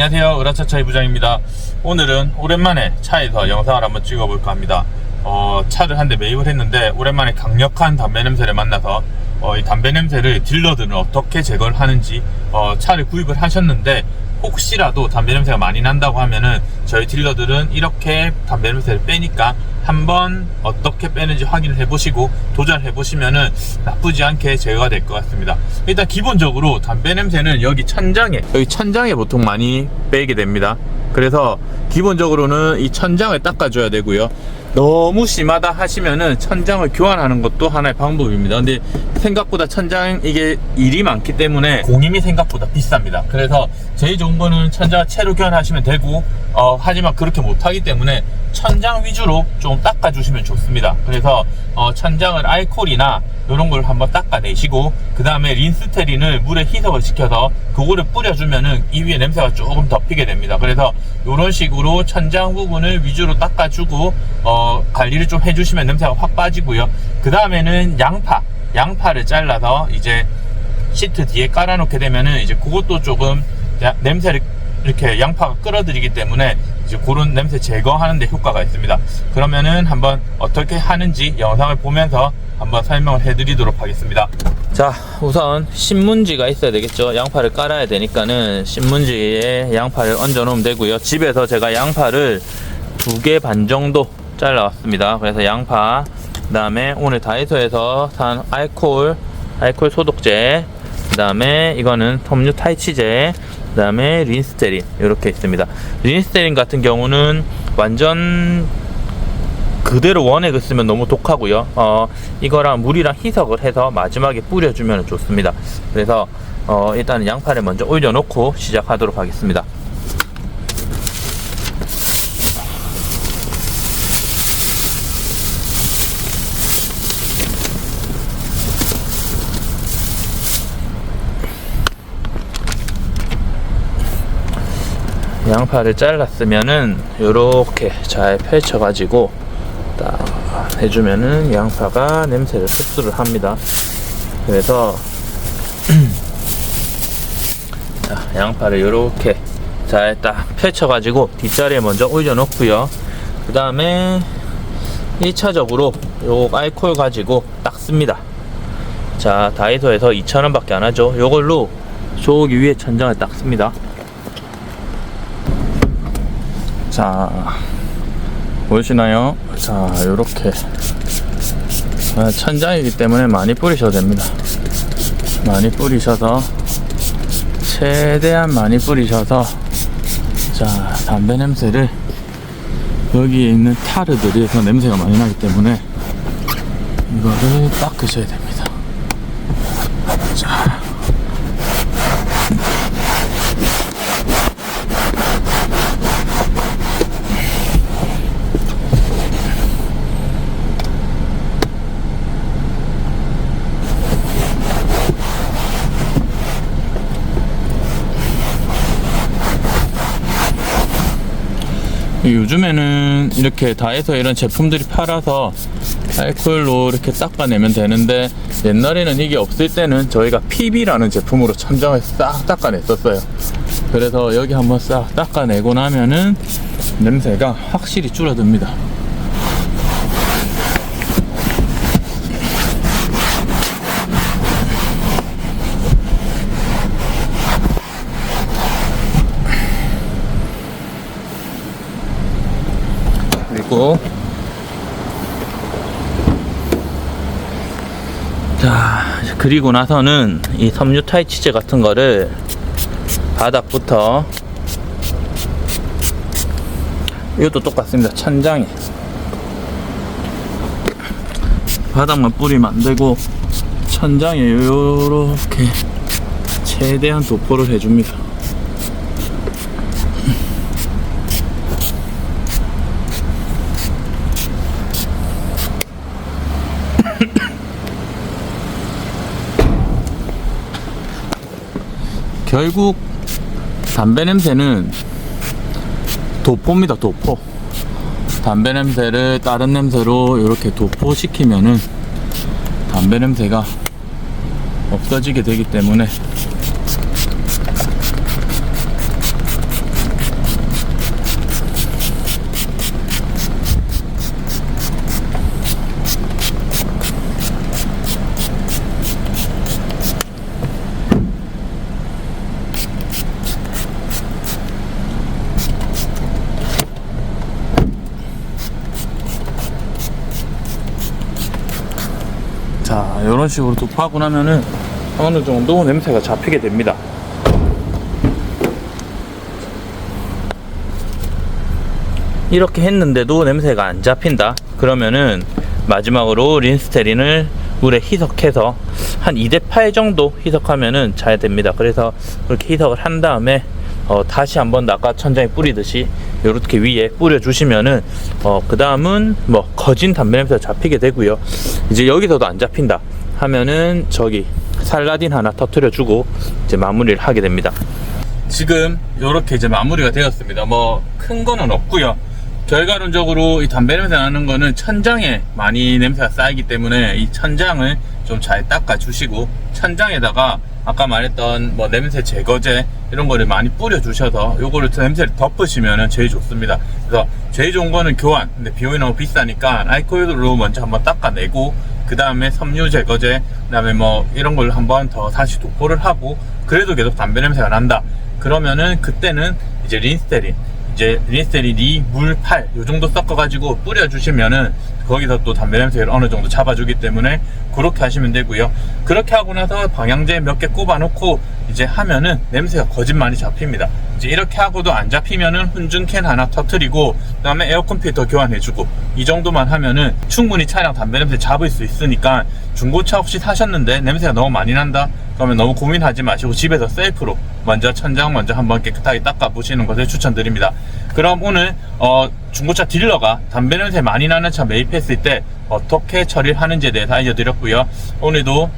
안녕하세요. 으라차차이 부장입니다. 오늘은 오랜만에 차에서 영상을 한번 찍어볼까 합니다. 어, 차를 한 대 매입을 했는데 오랜만에 강력한 담배 냄새를 만나서 어, 이 담배 냄새를 딜러들은 어떻게 제거를 하는지 어, 차를 구입을 하셨는데 혹시라도 담배 냄새가 많이 난다고 하면은 저희 딜러들은 이렇게 담배 냄새를 빼니까 한번 어떻게 빼는지 확인을 해보시고 도전을 해보시면은 나쁘지 않게 제거가 될 것 같습니다. 일단 기본적으로 담배 냄새는 여기 천장에 여기 천장에 보통 많이 빼게 됩니다. 그래서 기본적으로는 이 천장을 닦아줘야 되고요. 너무 심하다 하시면은 천장을 교환하는 것도 하나의 방법입니다. 근데 생각보다 천장 이게 일이 많기 때문에 공임이 생각보다 비쌉니다. 그래서 제일 좋은 거는 천장을 채로 교환하시면 되고 어, 하지만 그렇게 못하기 때문에 천장 위주로 좀 닦아주시면 좋습니다. 그래서 어, 천장을 알콜이나 이런 걸 한번 닦아내시고 그 다음에 린스테린을 물에 희석을 시켜서 그거를 뿌려주면은 이 위에 냄새가 조금 덮이게 됩니다. 그래서 이런 식으로 천장 부분을 위주로 닦아주고 어, 관리를 좀 해주시면 냄새가 확 빠지고요. 그 다음에는 양파, 양파를 잘라서 이제 시트 뒤에 깔아놓게 되면은 이제 그것도 조금 야- 냄새를 이렇게 양파가 끌어들이기 때문에 이제 그런 냄새 제거하는 데 효과가 있습니다. 그러면은 한번 어떻게 하는지 영상을 보면서 한번 설명을 해드리도록 하겠습니다. 자, 우선 신문지가 있어야 되겠죠. 양파를 깔아야 되니까는 신문지에 양파를 얹어 놓으면 되고요. 집에서 제가 양파를 두 개 반 정도 잘라왔습니다. 그래서 양파, 그 다음에 오늘 다이소에서 산 알콜, 알콜 소독제, 그 다음에 이거는 섬유 탈취제, 그 다음에 린스테린 이렇게 있습니다. 린스테린 같은 경우는 완전 그대로 원액을 쓰면 너무 독하고요. 어, 이거랑 물이랑 희석을 해서 마지막에 뿌려주면 좋습니다. 그래서 어, 일단 양파를 먼저 올려놓고 시작하도록 하겠습니다. 양파를 잘랐으면은 요렇게 잘 펼쳐가지고 딱 해주면은 양파가 냄새를 흡수를 합니다. 그래서 자, 양파를 요렇게 잘 딱 펼쳐가지고 뒷자리에 먼저 올려놓고요. 그 다음에 1차적으로 요 알코올 가지고 닦습니다. 자, 다이소에서 2,000원 밖에 안 하죠. 요걸로 저기 위에 천장을 닦습니다. 자, 보이시나요? 자, 요렇게. 아, 천장이기 때문에 많이 뿌리셔도 됩니다. 많이 뿌리셔서, 최대한 많이 뿌리셔서, 자, 담배 냄새를 여기에 있는 타르들이서 냄새가 많이 나기 때문에 이거를 닦으셔야 됩니다. 자. 요즘에는 이렇게 다해서 이런 제품들이 팔아서 알콜로 이렇게 닦아내면 되는데 옛날에는 이게 없을 때는 저희가 PB라는 제품으로 천장을 싹 닦아냈었어요. 그래서 여기 한번 싹 닦아내고 나면은 냄새가 확실히 줄어듭니다. 그리고 자 그리고 나서는 이 섬유 탈취제 같은 거를 바닥부터 이것도 똑같습니다. 천장에 바닥만 뿌리면 안 되고 천장에 요렇게 최대한 도포를 해줍니다 결국 담배 냄새는 도포입니다 도포. 담배 냄새를 다른 냄새로 이렇게 도포시키면은 담배 냄새가 없어지게 되기 때문에 이런 식으로 도포하고 나면은 어느 정도 냄새가 잡히게 됩니다. 이렇게 했는데도 냄새가 안 잡힌다. 그러면은 마지막으로 린스테린을 물에 희석해서 한 2대 8 정도 희석하면은 잘 됩니다. 그래서 그렇게 희석을 한 다음에 어, 다시 한번 아까 천장에 뿌리듯이 이렇게 위에 뿌려주시면은 어, 그 다음은 뭐 거진 담배 냄새가 잡히게 되고요. 이제 여기서도 안 잡힌다 하면은 저기 살라딘 하나 터트려 주고 이제 마무리를 하게 됩니다. 지금 이렇게 이제 마무리가 되었습니다. 뭐 큰 거는 없고요. 결과론적으로 이 담배 냄새 나는 거는 천장에 많이 냄새가 쌓이기 때문에 이 천장을 좀 잘 닦아 주시고 천장에다가 아까 말했던 뭐 냄새 제거제 이런 거를 많이 뿌려 주셔서 요거를 냄새를 덮으시면 제일 좋습니다. 그래서 제일 좋은 거는 교환. 근데 비용이 너무 비싸니까 알코올로 먼저 한번 닦아내고 그 다음에 섬유 제거제, 그 다음에 뭐 이런 걸 한번 더 다시 도포를 하고 그래도 계속 담배 냄새가 난다. 그러면은 그때는 이제 린스테린, 이제 린스테린이 물 8, 요 정도 섞어 가지고 뿌려 주시면은 거기서 또 담배 냄새를 어느 정도 잡아주기 때문에 그렇게 하시면 되고요. 그렇게 하고 나서 방향제 몇 개 꼽아 놓고 이제 하면은 냄새가 거짓 많이 잡힙니다. 이제 이렇게 하고도 안 잡히면은 훈증캔 하나 터트리고 그다음에 에어컨 필터 교환해주고 이 정도만 하면은 충분히 차량 담배 냄새 잡을 수 있으니까 중고차 혹시 사셨는데 냄새가 너무 많이 난다 그러면 너무 고민하지 마시고 집에서 셀프로 먼저 천장 먼저 한번 깨끗하게 닦아 보시는 것을 추천드립니다. 그럼 오늘 어, 중고차 딜러가 담배 냄새 많이 나는 차 매입했을 때 어떻게 처리를 하는지에 대해서 알려드렸고요. 오늘도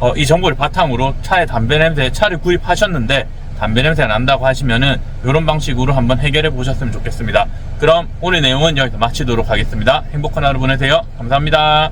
어, 이 정보를 바탕으로 차에 담배 냄새 차를 구입하셨는데 담배 냄새가 난다고 하시면은 이런 방식으로 한번 해결해 보셨으면 좋겠습니다. 그럼 오늘 내용은 여기서 마치도록 하겠습니다. 행복한 하루 보내세요. 감사합니다.